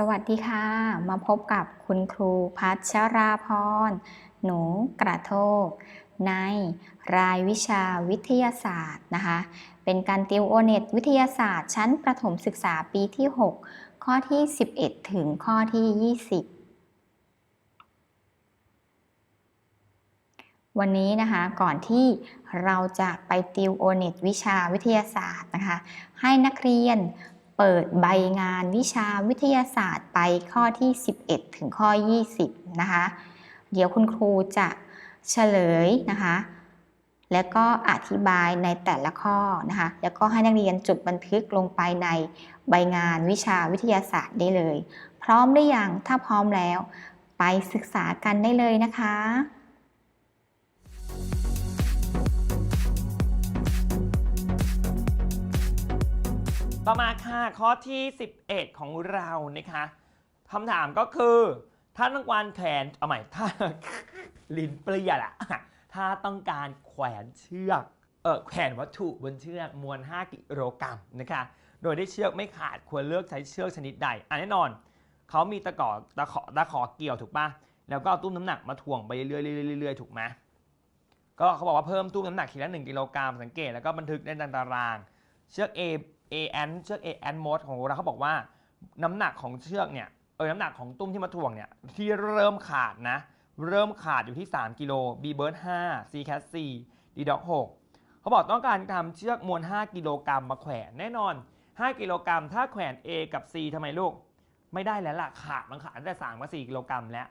สวัสดีค่ะ มาพบกับคุณครูพัชราพร หนูกระโทก ในรายวิชาวิทยาศาสตร์นะคะ เป็นการติวโอเน็ตวิทยาศาสตร์ ชั้นประถมศึกษาปีที่ 6 ข้อที่ 11 ถึงข้อที่ 20 วันนี้นะคะก่อนที่เราจะไปติวโอเน็ตวิชาวิทยาศาสตร์นะคะ ให้นักเรียน เปิดใบงานวิชาวิทยาศาสตร์ไปข้อที่ 11 ถึงข้อ 20 นะคะ เดี๋ยวคุณครูจะเฉลยนะคะ แล้วก็อธิบายในแต่ละข้อนะคะ แล้วก็ให้นักเรียนจดบันทึกลงไปในใบงานวิชาวิทยาศาสตร์ได้เลย พร้อมหรือยัง ถ้าพร้อมแล้ว ไปศึกษากันได้เลยนะคะ ต่อมาค่ะข้อที่ 11 ของเรานะคะคำถามก็คือถ้าต้องการแขวนเอาใหม่ถ้าลิ้นเปรี้ยละถ้าต้องการแขวนเชือกเออแขวนวัตถุบนเชือกมวล 5 กิโลกรัมนะคะโดยได้เชือกไม่ขาดควรเลือกใช้เชือกชนิดใดอะแน่นอนเขามีตะกอตะขอตะขอเกี่ยวถูกปะแล้วก็เอาตุ้มน้ำหนักมาถ่วงไปเรื่อยๆๆถูกไหมก็เขาบอกว่าเพิ่มตุ้มน้ำหนักทีละ1กิโลกรัมสังเกตแล้วก็บันทึกในตาราง เชือก A A N เชือก A N mode ของเราเขาบอกว่า น้ำหนักของเชือกเนี่ยเออน้ำหนักของตุ้มที่มาถ่วงเนี่ยที่เริ่มขาดนะ เริ่มขาดอยู่ที่ 3 กิโล B bird 5 C cat 4 D dog 6เขาบอกต้องการทำเชือกมวล 5 กิโลกรัมมาแขวนแน่นอน 5 กิโลกรัมถ้าแขวน A กับ C ทำไมลูก ไม่ได้แล้วล่ะขาดมันขาดตั้งแต่3กับ4กิโลกรัมแล้ว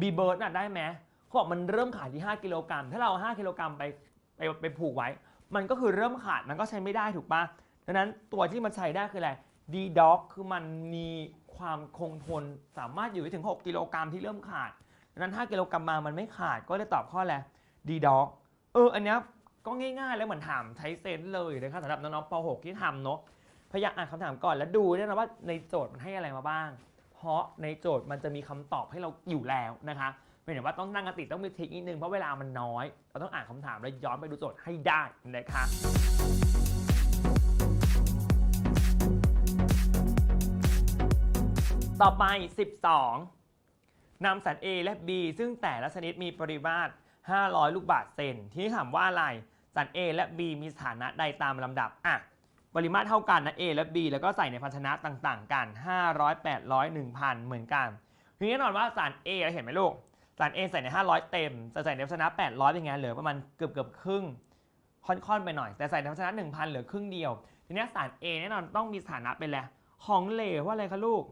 B bird น่ะได้ไหมเขาบอกมันเริ่มขาดที่ 5 กิโลกรัมถ้าเราเอา5กิโลกรัมไปไปไปผูกไว้ มันก็คือเริ่มขาดมันก็ใช้ไม่ได้ถูกปะ ดังนั้นตัวที่มันใช้ได้คืออะไร D dog คือมันมีความคงทนสามารถอยู่ได้ถึง 6 กิโลกรัมที่เริ่มขาดดังนั้น 5 กิโลกรัมมามันไม่ขาดก็เลยตอบข้ออะไร D dog เอออันนี้ก็ง่ายๆ แล้วเหมือนถามใช้เซนเลยนะครับสำหรับน้องๆป .6 ที่ทำเนาะพยายามอ่านคำถามก่อนแล้วดูด้วยนะว่าในโจทย์มันให้อะไรมาบ้าง เพราะในโจทย์มันจะมีคำตอบให้เราอยู่แล้วนะคะเป็นแต่ว่าต้องนั่งกติต้องมีทคนิดนึงเพราะเวลามันน้อย เราต้องอ่านคำถามแล้วย้อนไปดูโจทย์ให้ได้นะคะ ต่อไป 12 นำสาร A และ B ซึ่งแต่ละชนิดมีปริมาตร 500 ลูกบาศก์เซน ที่ถามว่าอะไรสาร A และ B มีสถานะใดตามลำดับ อะ ปริมาตรเท่ากันนะ A และ B แล้วก็ใส่ในภาชนะต่างๆ กัน 500 800 1000 เหมือนกัน ทีนี้แน่นอนว่าสาร A เราเห็นไหมลูก สาร A ใส่ใน 500 เต็ม จะใส่ในภาชนะ 800 เป็นไง เหลือประมาณเกือบเกือบครึ่ง ค่อนๆ ไปหน่อย แต่ใส่ในภาชนะ 1,000 เหลือครึ่งเดียว ทีนี้สาร A แน่นอนต้องมีสถานะเป็นอะไรของเหลวว่าอะไรคะลูก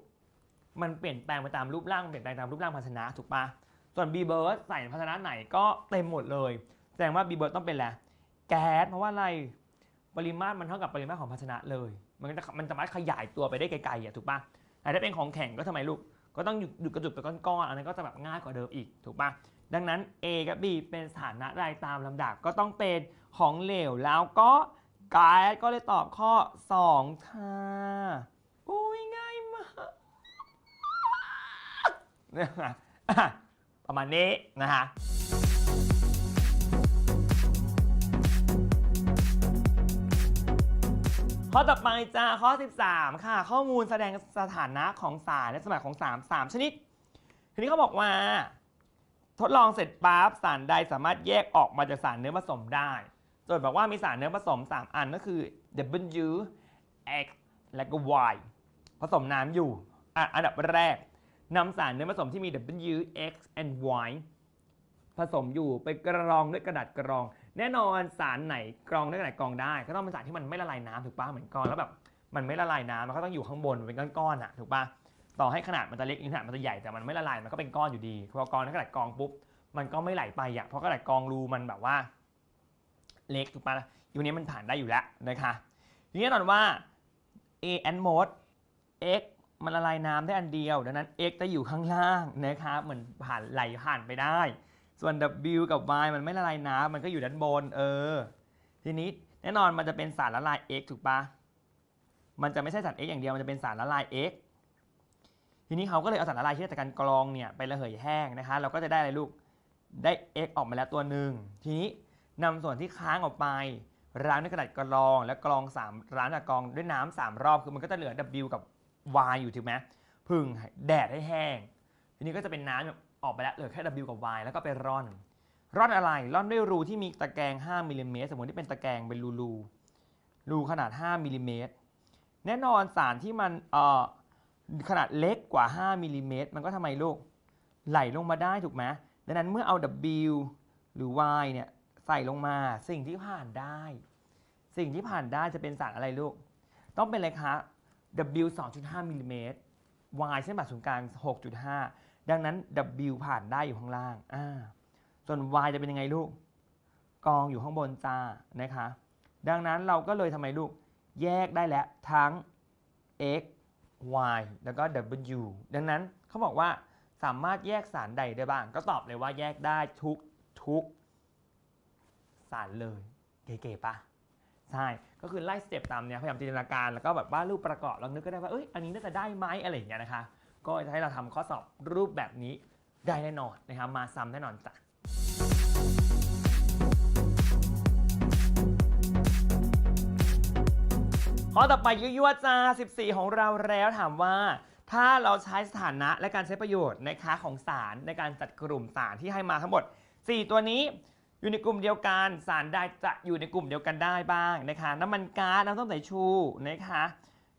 มันเปลี่ยนแปลงไปตามรูปร่างเปลี่ยนแปลงตามรูปร่างภาชนะถูกปะส่วน B bird ใส่ภาชนะไหนก็เต็มหมดเลย แสดงว่า B bird ต้องเป็นอะไรแก๊สเพราะว่าอะไรปริมาตรมันเท่ากับปริมาตรของภาชนะเลย มันจะมันจะสามารถขยายตัวไปได้ไกลๆอะถูกปะแต่ถ้าเป็นของแข็งก็ทำไมลูกก็ต้องอยู่อยู่กระจุกเป็นก้อนๆอันนั้นก็จะแบบง่ายกว่าเดิมอีกถูกปะดังนั้น A กับ B เป็นสถานะใดตามลำดับก็ต้องเป็นของเหลวแล้วก็แก๊สก็เลยตอบข้อ 2 ค่ะ เนี่ยนะอะประมาณนี้นะฮะข้อต่อไปจ้าข้อ 13 ค่ะ ข้อมูลแสดงสถานะของสารและสมบัติของสาร3ชนิด ทีนี้เขาบอกว่า ทดลองเสร็จปั๊บสารใดสามารถแยกออกมาจากสารเนื้อผสมได้โดยบอกว่ามีสารเนื้อผสม 3 อันก็คือ W X และก็ Y ผสมน้ำอยู่อะอันดับแรก นำสารเนื้อผสมที่มี W X and Y ผสมอยู่ไปกรองด้วยกระดาษกรอง แน่นอนสารไหนกรองด้วยกระดาษกรองได้ ก็ต้องเป็นสารที่มันไม่ละลายน้ำถูกปะเหมือนกรองแล้วแบบมันไม่ละลายน้ำมันก็ต้องอยู่ข้างบนเป็นก้อนๆอะถูกปะต่อให้ขนาดมันจะเล็กขนาดมันจะใหญ่แต่มันไม่ละลายมันก็เป็นก้อนอยู่ดีพอกรองด้วยกระดาษกรองปุ๊บมันก็ไม่ไหลไปอะเพราะกระดาษกรองรูมันแบบว่า เล็กถูกปะอยู่นี้มันผ่านได้อยู่แล้วนะคะทีนี้แน่นอนว่า A and mode X มันละลายน้ำได้อันเดียว ดังนั้น X จะอยู่ข้างล่างนะครับเหมือนผ่านไหลผ่านไปได้ ส่วน W กับ Y มันไม่ละลายน้ำมันก็อยู่ด้านบน เออ ทีนี้แน่นอนมันจะเป็นสารละลาย X ถูกปะมันจะไม่ใช่สาร X อย่างเดียวมันจะเป็นสารละลาย X ทีนี้เขาก็เลยเอาสารละลายที่ได้จากการกรองเนี่ยไประเหยแห้งนะคะ เราก็จะได้อะไรลูกได้ X ออกมาแล้วตัวหนึ่งทีนี้นำส่วนที่ค้างออกไปล้างด้วยกระดาษกรอง และกรอง3ล้างกับกรองด้วยน้ำสามรอบคือมันก็จะเหลือ W กับ Y อยู่ถูกไหมพึ่งแดดให้แห้ง ทีนี้ก็จะเป็นน้ำแบบออกไปแล้วเหลือแค่ W กับ Y แล้วก็ไปร่อน ร่อนอะไร ร่อนด้วยรูที่มีตะแกรง 5มิลลิเมตรสมมติที่เป็นตะแกรงเป็นรูรูรูขนาด 5มิลลิเมตรแน่นอนสารที่มันเอ่อขนาดเล็กกว่า 5มิลลิเมตรมันก็ทำไมลูกไหลลงมาได้ถูกไหมดังนั้นเมื่อเอา W หรือ Y เนี่ยใส่ลงมาสิ่งที่ผ่านได้ สิ่งที่ผ่านได้จะเป็นสารอะไรลูก ต้องเป็นอะไรคะ W 2.5มิลลิเมตร Y เส้นผ่านศูนย์กลาง 6.5 ดังนั้น W ผ่านได้อยู่ข้างล่างอ่าส่วน Y จะเป็นยังไงลูก กองอยู่ข้างบนจ้านะคะ ดังนั้นเราก็เลยทำไมลูก แยกได้แล้วทั้ง x y แล้วก็ w ดังนั้นเขาบอกว่าสามารถแยกสารใดได้บ้าง ก็ตอบเลยว่าแยกได้ทุกทุกสารเลย เก๋ๆปะ ใช่ ก็คือไล่สเต็ปตามเนี้ยพยายามจินตนาการแล้วก็แบบว่ารูปประกอบลองนึกก็ได้ว่าเอ้ยอันนี้น่าจะได้ไหมอะไรอย่างเงี้ยนะคะ ก็จะให้เราทำข้อสอบรูปแบบนี้ได้แน่นอนนะครับมาซ้ำแน่นอนจ้ะข้อต่อไปยั่วๆจ้า 14 ของเราแล้วถามว่าถ้าเราใช้สถานะและการใช้ประโยชน์นะคะของสารในการจัดกลุ่มสารที่ให้มาทั้งหมด 4 ตัวนี้ อยู่ในกลุ่มเดียวกัน สารใดจะอยู่ในกลุ่มเดียวกันได้บ้างนะคะน้ำมันก๊าซน้ำส้มสายชูนะคะ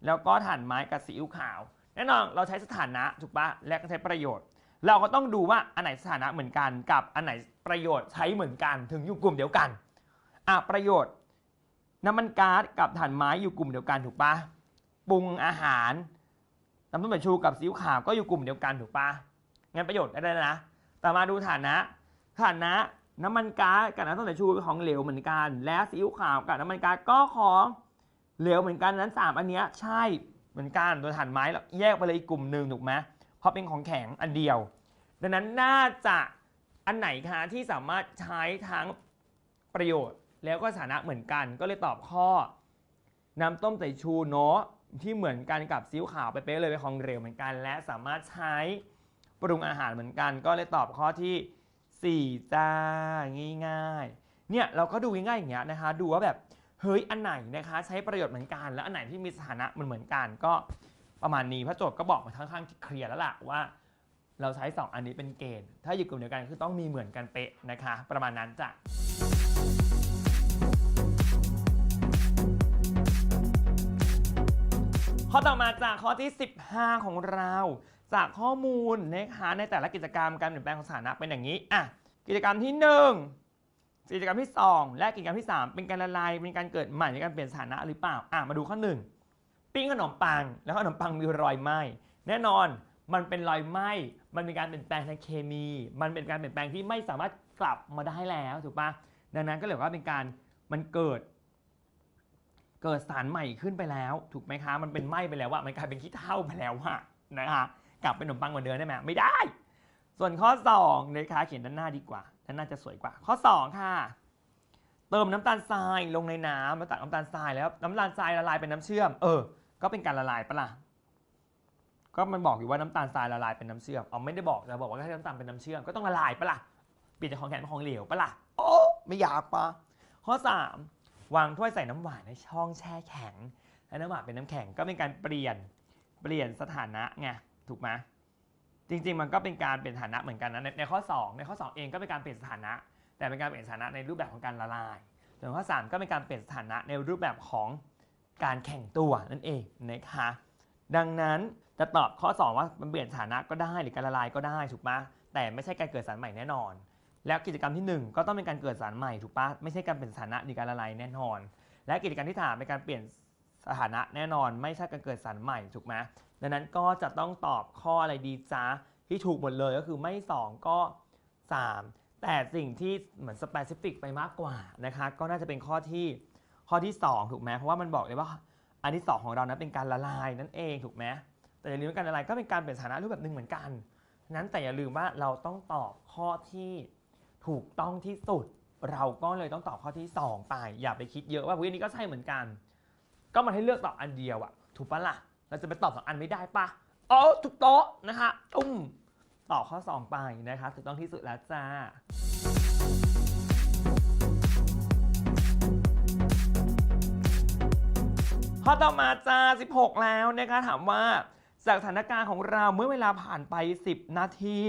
แล้วก็ถ่านไม้กับซีอิ๊วขาว แน่นอนเราใช้สถานะถูกปะและก็ใช้ประโยชน์ เราก็ต้องดูว่าอันไหนสถานะเหมือนกัน กับอันไหนประโยชน์ใช้เหมือนกัน ถึงอยู่กลุ่มเดียวกันอะประโยชน์ น้ำมันก๊าซกับถ่านไม้อยู่กลุ่มเดียวกันถูกปะปรุงอาหารน้ำส้มสายชูกับซีอิ๊วขาวก็อยู่กลุ่มเดียวกันถูกปะงั้นประโยชน์ได้แล้วนะแต่มาดูฐานะฐานะ น้ำมันก๊าซกับน้ำส้มสายชูเป็นของเหลวเหมือนกัน และซีอิ๊วขาวกับน้ำมันก๊าซก็ของเหลวเหมือนกันนั้นสามอันเนี้ยใช่เหมือนกันตัวถ่านไม้เราแยกไปเลยอีกกลุ่มหนึ่งถูกไหมเพราะเป็นของแข็งอันเดียว ดังนั้นน่าจะอันไหนคะที่สามารถใช้ทั้งประโยชน์ แล้วก็สถานะเหมือนกัน ก็เลยตอบข้อ น้ำต้มสายชูเนาะที่เหมือนกันกับซีอิ๊วขาวไปเป๊ะเลยเป็นของเหลวเหมือนกัน และสามารถใช้ปรุงอาหารเหมือนกัน ก็เลยตอบข้อที่ 4 จ้าง่ายๆ เนี่ยเราก็ดูง่ายๆอย่างเงี้ยนะคะ ดูว่าแบบเฮ้ยอันไหนนะคะ ใช้ประโยชน์เหมือนกันแล้วอันไหนที่มีสถานะมันเหมือนกันก็ประมาณนี้พระโจทย์ก็บอกมาค่อนข้างเคลียร์แล้วล่ะว่า เราใช้ 2 อันนี้เป็นเกณฑ์ ถ้าอยู่กลุ่มเดียวกันคือต้องมีเหมือนกันเป๊ะนะคะ ประมาณนั้นจ้ะข้อต่อมาจากข้อที่ 15 ของเรา จากข้อมูลนะคะในแต่ละกิจกรรมการเปลี่ยนแปลงของสถานะเป็นอย่างนี้อะกิจกรรมที่ 1 กิจกรรมที่ 2 และกิจกรรมที่ 3 เป็นการละลายเป็นการเกิดใหม่ในการเปลี่ยนสถานะหรือเปล่าอะมาดูข้อ 1 ปิ้งขนมปัง แล้วขนมปังมีรอยไหมแน่นอนมันเป็นรอยไหมมันเป็นการเปลี่ยนแปลงทางเคมี มันเป็นการเปลี่ยนแปลงที่ไม่สามารถกลับมาได้แล้วถูกปะดังนั้นก็เลยว่าเป็นการมันเกิด เกิดสารใหม่ขึ้นไปแล้ว ถูกไหมคะ มันเป็นไหมไปแล้วว่ามันกลายเป็นขี้เถ้าไปแล้วอะนะคะ กลับเป็นขนมปังเหมือนเดิมได้ไหมไม่ได้ ส่วนข้อ2นะคะเขียนด้านหน้าดีกว่าด้านหน้าจะสวยกว่า ข้อ 2 ค่ะ เติมน้ำตาลทรายลงในน้ำแล้วตักน้ำตาลทรายแล้วน้ำตาลทรายละลายเป็นน้ำเชื่อม เออ ก็เป็นการละลายปะล่ะก็มันบอกอยู่ว่าน้ำตาลทรายละลายเป็นน้ำเชื่อมเอาไม่ได้บอกแต่บอกว่าให้น้ำตาลเป็นน้ำเชื่อมก็ต้องละลายปะล่ะเปลี่ยนจากของแข็งเป็นของเหลวปะล่ะโอ้ไม่อยากปะข้อ 3 วางถ้วยใส่น้ำหวานในช่องแช่แข็งและน้ำหวานเป็นน้ำแข็งก็เป็นการเปลี่ยนเปลี่ยนสถานะไง ถูกไหมจริง ๆ มันก็เป็นการเปลี่ยนสถานะเหมือนกันนะในในข้อ 2 ในข้อ 2 เองก็เป็นการเปลี่ยนสถานะ แต่เป็นการเปลี่ยนสถานะในรูปแบบของการละลาย ส่วนข้อ 3 ก็เป็นการเปลี่ยนสถานะในรูปแบบของการแข่งตัวนั่นเองนะคะดังนั้นจะตอบข้อ 2 ว่ามันเปลี่ยนสถานะก็ได้หรือการละลายก็ได้ถูกไหมแต่ไม่ใช่การเกิดสารใหม่แน่นอน แล้วกิจกรรมที่ 1 ก็ต้องเป็นการเกิดสารใหม่ถูกปะไม่ใช่การเปลี่ยนสถานะหรือการละลายแน่นอน และกิจกรรมที่ถามเป็นการเปลี่ยนสถานะแน่นอน ไม่ใช่การเกิดสารใหม่ถูกไหม ดังนั้นก็จะต้องตอบข้ออะไรดีจ้าที่ถูกหมดเลยก็คือไม่ 2 ก็ 3 แต่สิ่งที่เหมือนสเปซิฟิกไปมากกว่านะคะก็น่าจะเป็นข้อที่ข้อที่ 2 ถูกไหมเพราะว่ามันบอกเลยว่าอันที่ 2 ของเรานะเป็นการละลายนั่นเองถูกไหมแต่อย่าลืมว่าการละลายก็เป็นการเปลี่ยนสถานะรูปแบบหนึ่งเหมือนกัน นั้นแต่อย่าลืมว่าเราต้องตอบข้อที่ถูกต้องที่สุด เราก็เลยต้องตอบข้อที่ 2 ไป อย่าไปคิดเยอะว่าเฮ้ยอันนี้ก็ใช่เหมือนกัน ก็มันให้เลือกตอบอันเดียวอะถูกปะล่ะ เราจะไปตอบสองอันไม่ได้ปะอ๋อถูกโต๊ะนะคะตุ้มตอบข้อ 2 ไปนะคะถูกต้องที่สุดแล้วจ้าข้อต่อมาจ้า 16 แล้วนะคะถามว่าจากสถานการณ์ของเราเมื่อเวลาผ่านไป 10 นาที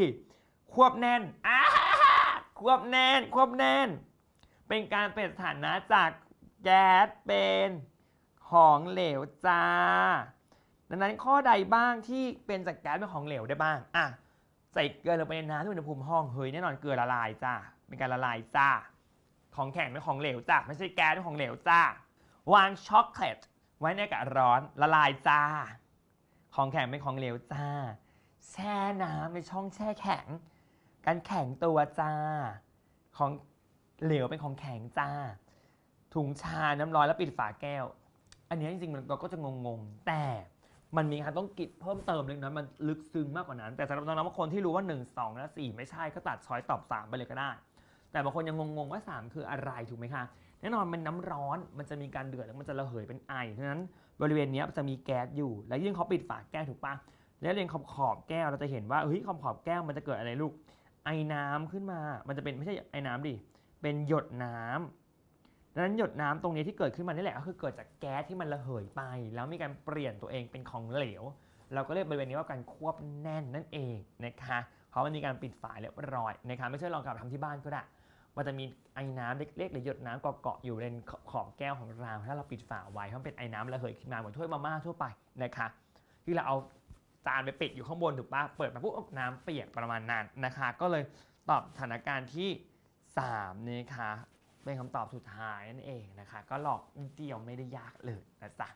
ควบแน่นอาควบแน่น ควบแน่น เป็นการเปลี่ยนสถานะจากแก๊สเป็นของเหลวจ้า ดังนั้นข้อใดบ้างที่เป็นจากแก๊สเป็นของเหลวได้บ้างอะใส่เกลือลงไปในน้ำที่อุณหภูมิห้องเฮ้ยแน่นอนเกลือละลายจ้าเป็นการละลายจ้า ของแข็งเป็นของเหลวจ้าไม่ใช่แก๊สเป็นของเหลวจ้าวางช็อกโกแลตไว้ในอากาศร้อนละลายจ้า ของแข็งเป็นของเหลวจ้า แช่น้ำในช่องแช่แข็ง การแข็งตัวจ้า ของเหลวเป็นของแข็งจ้า ถุงชาน้ำร้อนแล้วปิดฝาแก้ว อันนี้จริงๆมันเราก็จะงงๆแต่ มันมีการต้องกิดเพิ่มเติมเล็กน้อยมันลึกซึ้งมากกว่านั้น แต่สำหรับน้องๆบางคนที่รู้ว่า 1 2 และ 4 ไม่ใช่ก็ตัดช้อยตอบ 3 ไปเลยก็ได้ แต่บางคนยังงงๆว่า 3 คืออะไรถูกไหมคะแน่นอนเป็นน้ำร้อนมันจะมีการเดือดแล้วมันจะระเหยเป็นไอฉะนั้นบริเวณนี้จะมีแก๊สอยู่ และยิ่งเขาปิดฝาแก้วถูกปะแล้วเรียงขอบขอบแก้วเราจะเห็นว่าเฮ้ยขอบขอบแก้วมันจะเกิดอะไรลูกไอน้ำขึ้นมา มันจะเป็นไม่ใช่ไอน้ำดิเป็นหยดน้ำ ดังนั้นหยดน้ำตรงนี้ที่เกิดขึ้นมานี่แหละก็คือเกิดจากแก๊สที่มันระเหยไป แล้วมีการเปลี่ยนตัวเองเป็นของเหลว เราก็เรียกบริเวณนี้ว่าการควบแน่นนั่นเองนะคะเพราะมันมีการปิดฝาเรียบร้อยนะคะไม่ใช่ลองกลับไปทำที่บ้านก็ได้มันจะมีไอ้น้ำเล็กๆหรือหยดน้ำเกาะๆอยู่ในขอบแก้วของเรา ถ้าเราปิดฝาไว้เพราะมันเป็นไอ้น้ำระเหยขึ้นมาเหมือนถ้วยมาม่าทั่วไปนะคะที่เราเอาจานไปปิดอยู่ข้างบนถูกปะเปิดมาปุ๊บน้ำเปียกประมาณนั้นนะคะ ก็เลยตอบสถานการณ์ที่3นะคะ เป็นคำตอบสุดท้ายนั่นเองนะคะ ก็หลอกนิดเดียวไม่ได้ยากเลยนะจ๊ะ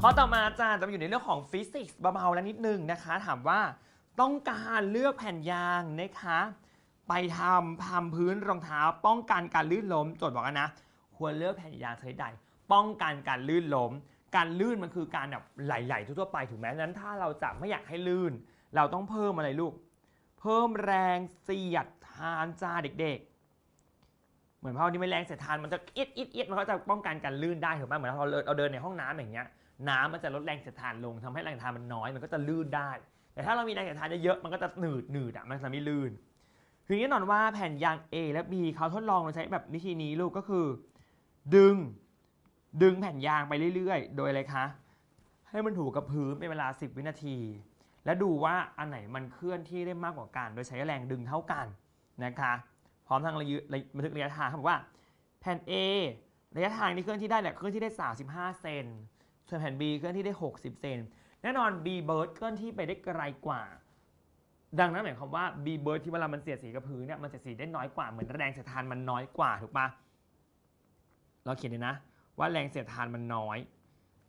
ข้อต่อมาอาจารย์จะอยู่ในเรื่องของฟิสิกส์เบาๆแล้วนิดนึงนะคะ ถามว่าต้องการเลือกแผ่นยางนะคะ ไปทำทำพื้นรองเท้า ป้องกันการลื่นล้มโจทย์บอกกันนะ ควรเลือกแผ่นยางชนิดใด ป้องกันการลื่นล้ม การลื่นมันคือการแบบไหลๆทั่วไปถูกไหมดังนั้นถ้าเราจะไม่อยากให้ลื่น เราต้องเพิ่มอะไรลูก เพิ่มแรงเสียดทานจ้าเด็ก ๆ เหมือนพอที่ไม่แรงเสียดทานมันจะเอียดเอียดเอียดมันก็จะป้องกันการลื่นได้ถูกไหมเหมือนเราเราเดินในห้องน้ำอย่างเงี้ยน้ำมันจะลดแรงเสียดทานลงทำให้แรงเสียทานมันน้อยมันก็จะลื่นได้ แต่ถ้าเรามีแรงเสียดทานเยอะๆมันก็จะหนืดหนืดอะมันจะไม่ลื่นคือแน่นอนว่าแผ่นยาง A และ B เขาทดลองโดยใช้แบบวิธีนี้ลูกก็คือ ดึงดึงแผ่นยางไปเรื่อย ๆ โดยอะไรคะ ให้มันถูกกับพื้นเป็นเวลา 10 วินาที และดูว่าอันไหนมันเคลื่อนที่ได้มากกว่ากัน โดยใช้แรงดึงเท่ากันนะคะพร้อมทางระยะบันทึกระยะทางเขาบอกว่าแผ่น A ระยะทางที่เคลื่อนที่ได้เนี่ยเคลื่อนที่ได้ 35 เซนส่วนแผ่น B เคลื่อนที่ได้ 60 เซนแน่นอน B bird เคลื่อนที่ไปได้ไกลกว่า ดังนั้นหมายความว่า B bird ที่เวลามันเสียดสีกับพื้นเนี่ยมันเสียดสีได้น้อยกว่าเหมือนแรงเสียดทานมันน้อยกว่าถูกปะเราเขียนเลยนะ ว่าแรงเสียดทานมันน้อย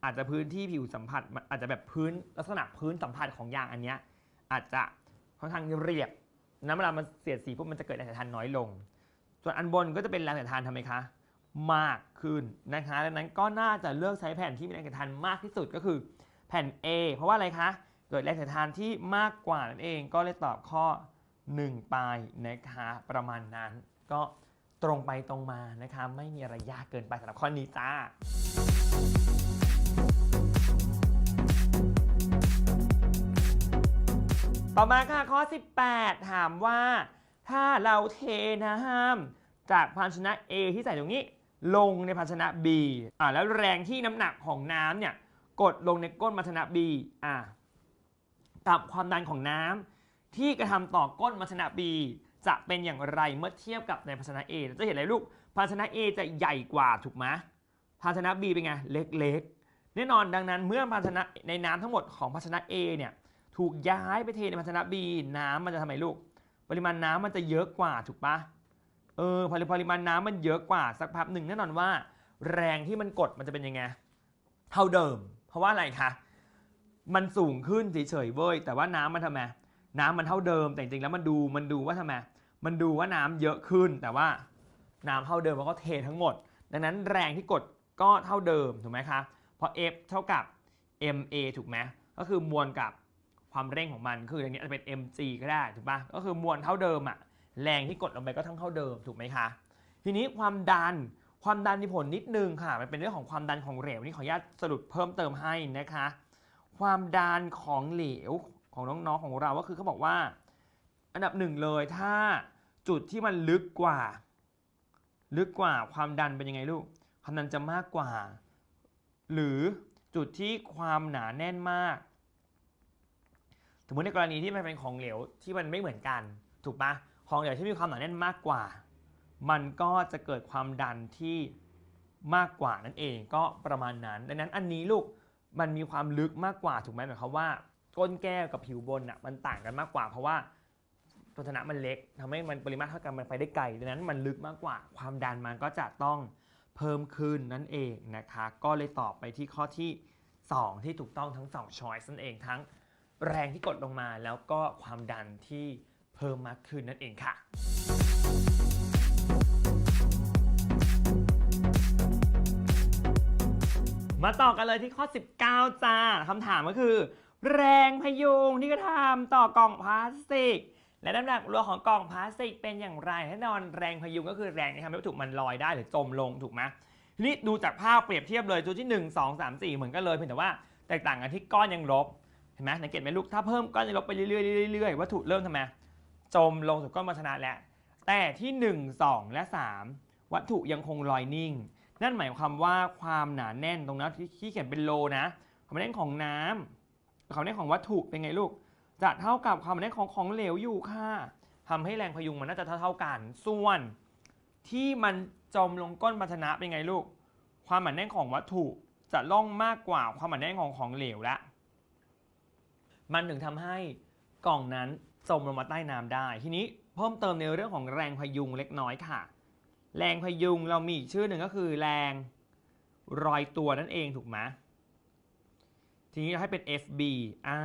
อาจจะพื้นที่ผิวสัมผัสอาจจะแบบพื้นลักษณะพื้นสัมผัสของยางอันเนี้ยอาจจะค่อนข้างเรียบนั้นเวลามันเสียดสีปุ๊บมันจะเกิดแรงเสียดทานน้อยลง ส่วนอันบนก็จะเป็นแรงเสียดทานทำไมคะ มากขึ้นนะคะดังนั้นก็น่าจะเลือกใช้แผ่นที่มีแรงเสียดทานมากที่สุดก็คือแผ่น A เพราะว่าอะไรคะ เกิดแรงเสียดทานที่มากกว่านั่นเองก็เลยตอบข้อ 1 ไปนะคะประมาณนั้นก็ตรงไปตรงมานะคะ ไม่มีอะไรยากเกินไปสำหรับข้อนี้จ้า ต่อมาค่ะข้อ 18 ถามว่า ถ้าเราเทน้ำจากภาชนะ A ที่ใส่ตรงนี้ ลงในภาชนะ B อ่าแล้วแรงที่น้ำหนักของน้ำเนี่ยกดลงในก้นภาชนะ B อ่ากับความดันของน้ำที่กระทำต่อก้นภาชนะ B จะเป็นอย่างไรเมื่อเทียบกับในภาชนะ A เราจะเห็นอะไรลูกภาชนะ A จะใหญ่กว่าถูกไหมภาชนะ B เป็นไงเล็กๆแน่นอนดังนั้นเมื่อภาชนะในน้ำทั้งหมดของภาชนะ A เนี่ย ถูกย้ายไปเทในภาชนะ B น้ำมันจะทำไมลูก ปริมาณน้ำมันจะเยอะกว่าถูกปะเออพอปริมาณน้ำมันเยอะกว่าสักพักหนึ่งแน่นอนว่า แรงที่มันกดมันจะเป็นยังไงเท่าเดิม เพราะว่าอะไรคะมันสูงขึ้นเฉยๆเว้ยแต่ว่าน้ำมันทำไมน้ำมันเท่าเดิม แต่จริงๆแล้วมันดูมันดูว่าทำไมมันดูว่าน้ำเยอะขึ้น แต่ว่าน้ำเท่าเดิมมันก็เททั้งหมด ดังนั้นแรงที่กดก็เท่าเดิมถูกไหมคะเพราะ F เท่ากับ ma ถูกไหมก็คือมวลกับ ความเร่งของมันคืออย่างเงี้ยจะเป็น mg ก็ได้ถูกปะก็คือมวลเท่าเดิมอะแรงที่กดลงไปก็ทั้งเท่าเดิมถูกไหมคะ ทีนี้ความดันความดันมีผลนิดนึงค่ะ มันเป็นเรื่องของความดันของเหลวนี่ขออนุญาตสรุปเพิ่มเติมให้นะคะ ความดันของเหลวของน้องๆของเราก็คือเขาบอกว่า อันดับหนึ่งเลยถ้าจุดที่มันลึกกว่า ลึกกว่าความดันเป็นยังไงลูกความดันจะมากกว่า หรือจุดที่ความหนาแน่นมาก มมติในกรณีที่มันเป็นของเหลวที่มันไม่เหมือนกัน ถูกปะของเหลวที่มีความหนาแน่นมากกว่า มันก็จะเกิดความดันที่มากกว่านั่นเองก็ประมาณนั้น ดังนั้นอันนี้ลูกมันมีความลึกมากกว่าถูกไหมหมายความว่าก้นแก้วกับผิวบนอะมันต่างกันมากกว่า เพราะว่าตัวชนะมันเล็กทำให้มันปริมาตรเท่ากันมันไปได้ไกลดังนั้นมันลึกมากกว่า ความดันมันก็จะต้องเพิ่มขึ้นนั่นเองนะคะ ก็เลยตอบไปที่ข้อที่ 2 ที่ถูกต้องทั้ง2 choice นั่นเองทั้ง แรงที่กดลงมาแล้วก็ความดันที่เพิ่มมากขึ้นนั่นเองค่ะ มาต่อกันเลยที่ข้อ 19 จ้าคำถามก็คือ แรงพยุงที่กระทำต่อกล่องพลาสติก และน้ำหนักรวมของกล่องพลาสติกเป็นอย่างไรแน่นอนแรงพยุงก็คือแรงที่ทำให้วัตถุมันลอยได้หรือจมลงถูกไหมนี่ดูจากภาพเปรียบเทียบเลยตัวที่ 1 2 3 4 เหมือนกันเลยเพียงแต่ว่าแตกต่างกันที่ก้อนยังลบ ห็นไหมสังเกตไหมลูกถ้าเพิ่มก้อนยังลบไปเรื่อยๆเรื่อยๆวัตถุเริ่มทำไมจมลงสู่ก้อนมาชนะแล้วแต่ที่ 1 2 และ 3 วัตถุยังคงลอยนิ่ง นั่นหมายความว่าความหนาแน่นตรงนั้นที่เขียนเป็นโลนะความหนาแน่นของน้ำความหนาแน่นของวัตถุเป็นไงลูก จะเท่ากับความหนาแน่นของของเหลวอยู่ค่ะทำให้แรงพยุงมันน่าจะเท่าๆกัน ส่วน ที่มันจมลงก้นภาชนะเป็นไงลูก ความหนาแน่นของวัตถุจะล่องมากกว่าความหนาแน่นของของเหลวละ มันถึงทำให้กล่องนั้นจมลงมาใต้น้ำได้ ทีนี้เพิ่มเติมในเรื่องของแรงพยุงเล็กน้อยค่ะ แรงพยุงเรามีอีกชื่อหนึ่งก็คือแรงรอยตัวนั่นเองถูกไหมทีนี้เราให้เป็น FB อ่า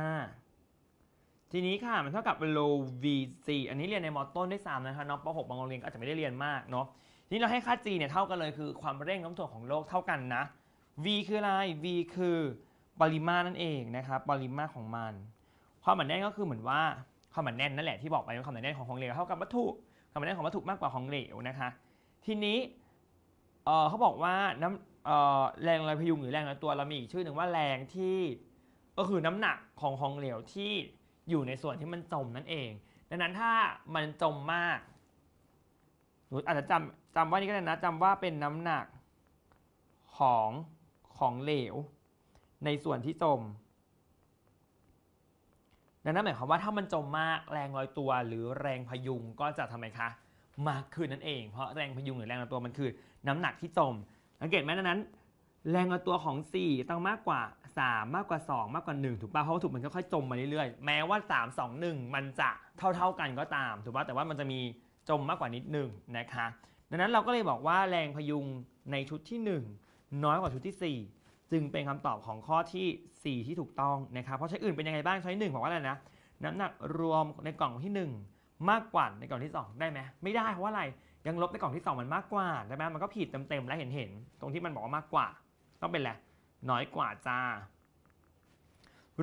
ทีนี้ค่ะมันเท่ากับ low VC อันนี้เรียนในมอต้นได้วยซ้ำนะคะน้องป .6 บางโรงเรียนก็อาจจะไม่ได้เรียนมากเนาะทีนี้เราให้ค่า G เนี่ยเท่ากันเลยคือความเร่งโน้มถ่วงของโลกเท่ากันนะ V คืออะไร V คือปริมาตรนั่นเองนะครับปริมาตรของมัน ความหนาแน่นก็คือเหมือนว่าความหนาแน่นนั่นแหละที่บอกไปว่าความหนาแน่นของของเหลวเท่ากับวัตถุความหนาแน่นของวัตถุมากกว่าของเหลวนะคะ ทีนี้เขาบอกว่าน้ำแรงลอยพยุงหรือแรงลอยตัวเรามีอีกชื่อหนึ่งว่าแรงที่ก็คือน้ำหนักของของเหลวที่อยู่ในส่วนที่มันจมนั่นเอง ดังนั้นถ้ามันจมมากหนูอาจจะจำจำว่านี่ก็ได้นะจำว่าเป็นน้ำหนักของของเหลว ในส่วนที่จม นั้นหมายความว่าถ้ามันจมมากแรงลอยตัว หรือแรงพยุงก็จะทำไมคะมากขึ้นนั่นเอง เพราะแรงพยุงหรือแรงลอยตัวมันคือ น้ำหนักที่จมสังเกตไหมดังนั้น แรงลอยตัวของ 4 ต้องมากกว่า 3 มากกว่า 2 มากกว่า 1 ถูกป่ะเพราะวัตถุมันค่อยๆจมมาเรื่อยๆแม้ว่า 3 2 1 มันจะเท่า ๆกันก็ตามถูกป่ะแต่ว่ามันจะมีจมมากกว่านิดหนึ่งนะคะดังนั้นเราก็เลยบอกว่าแรงพยุงในชุดที่ 1 น้อยกว่าชุดที่4 จึงเป็นคำตอบของข้อที่ 4 ที่ถูกต้องนะครับ เพราะใช้อื่นเป็นยังไงบ้างใช้1บอกว่าอะไรนะน้ำหนักรวมในกล่องที่ 1 มากกว่าในกล่องที่ 2 ได้ไหมไม่ได้เพราะว่าอะไรยังลบในกล่องที่ 2 มันมากกว่าใช่ไหมมันก็ผิดเต็มๆและเห็นเห็นๆตรงที่มันบอกว่ามากกว่า ต้องเป็นแหละน้อยกว่าจ้า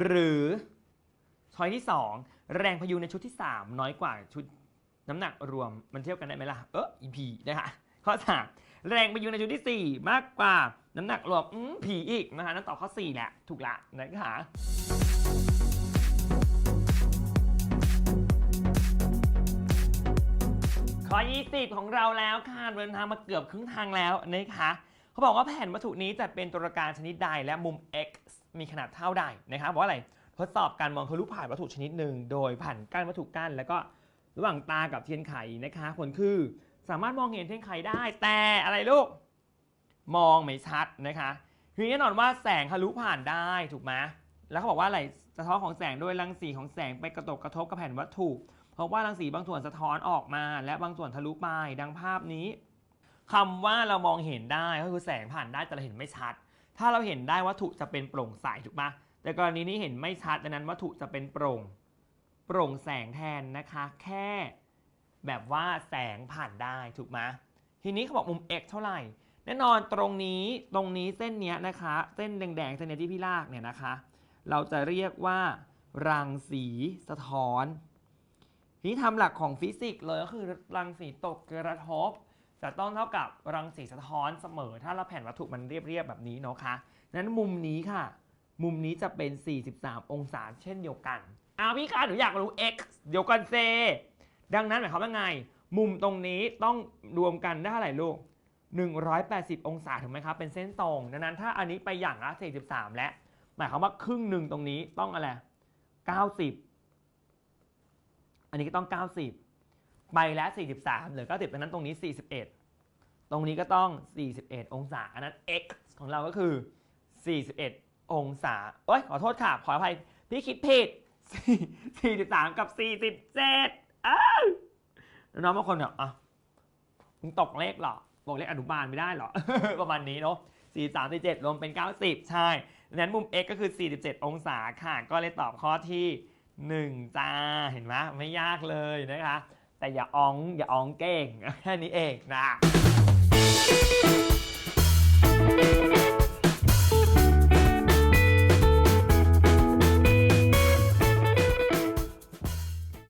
หรือช้อยที่ 2 แรงพายุในชุดที่ 3 น้อยกว่าชุดน้ำหนักรวมมันเทียบกันได้ไหมล่ะเอออีพีนะคะข้อ3แรงพายุในชุดที่ 4 มากกว่า น้ำหนักรวมอืมผีอีกนะคะนั่นตอบข้อ 4 แหละ ถูกละนะคะข้อ 20 ของเราแล้วค่ะเดินทางมาเกือบครึ่งทางแล้วนะคะเขาบอกว่าแผ่นวัตถุนี้จะเป็นตัวการชนิดใดและมุม x มีขนาดเท่าใดนะครับบอกว่าอะไรทดสอบการมองทะลุผ่านวัตถุชนิดหนึ่งโดยผ่านกั้นวัตถุกั้นแล้วก็ระหว่างตากับเทียนไขนะคะผลคือสามารถมองเห็นเทียนไขได้แต่อะไรลูก มองไม่ชัดนะคะคือแน่นอนว่าแสงทะลุผ่านได้ถูกไหมแล้วเขาบอกว่าอะไรสะท้อนของแสงโดยรังสีของแสงไปกระทบกระทบกับแผ่นวัตถุ เพราะว่ารังสีบางส่วนสะท้อนออกมา และบางส่วนทะลุไปดังภาพนี้คำว่าเรามองเห็นได้ก็คือแสงผ่านได้แต่เราเห็นไม่ชัด ถ้าเราเห็นได้วัตถุจะเป็นโปร่งใสถูกปะแต่กรณีนี้เห็นไม่ชัดดังนั้นวัตถุจะเป็นโปร่ง โปร่งแสงแทนนะคะ แค่แบบว่าแสงผ่านได้ถูกไหมทีนี้เขาบอกมุม x เท่าไหร่ แน่นอนตรงนี้ตรงนี้เส้นเนี้ยนะคะ เส้นแดงๆเส้นเนี้ยที่พี่ลากเนี่ยนะคะ เราจะเรียกว่า รังสีสะท้อนทีนี้ทำหลักของฟิสิกส์เลยก็คือรังสีตกกระทบจะต้องเท่ากับรังสีสะท้อนเสมอ ถ้าเราแผ่นวัตถุมันเรียบๆแบบนี้เนาะคะนั้นมุมนี้ค่ะ มุมนี้จะเป็น 43 องศาเช่นเดียวกันอ้าวพี่คะหนูอยากรู้ x เดียวกันเซดังนั้นหมายความว่าไง มุมตรงนี้ต้องรวมกันได้เท่าไหร่ลูก 180 องศาถูกไหมครับเป็นเส้นตรงดังนั้นถ้าอันนี้ไปอย่างละ43 แล้วหมายความว่าครึ่งหนึ่งตรงนี้ต้องอะไร 90 อันนี้ก็ต้อง 90 ไปแล้ว 43เหลือ90ดังนั้นตรงนี้ 41 ตรงนี้ก็ต้อง 41 องศาอันนั้น x ของเราก็คือ 41 องศาเอ้ยขอโทษค่ะขออภัยพี่คิดผิด43 กับ 47อ้าวน้องบางคนแบบอะมึงตกเลขหรอ บอกเลขอนุบาลไม่ได้เหรอ ประมาณนี้เนาะ43 47รวมเป็น 90 ใช่ดังนั้นมุม x ก็คือ 47 องศาค่ะ ก็เลยตอบข้อที่ 1 จ้า เห็นไหมไม่ยากเลยนะคะ แต่อย่าอ้อง อย่าอ้องเก่ง แค่นี้เองนะ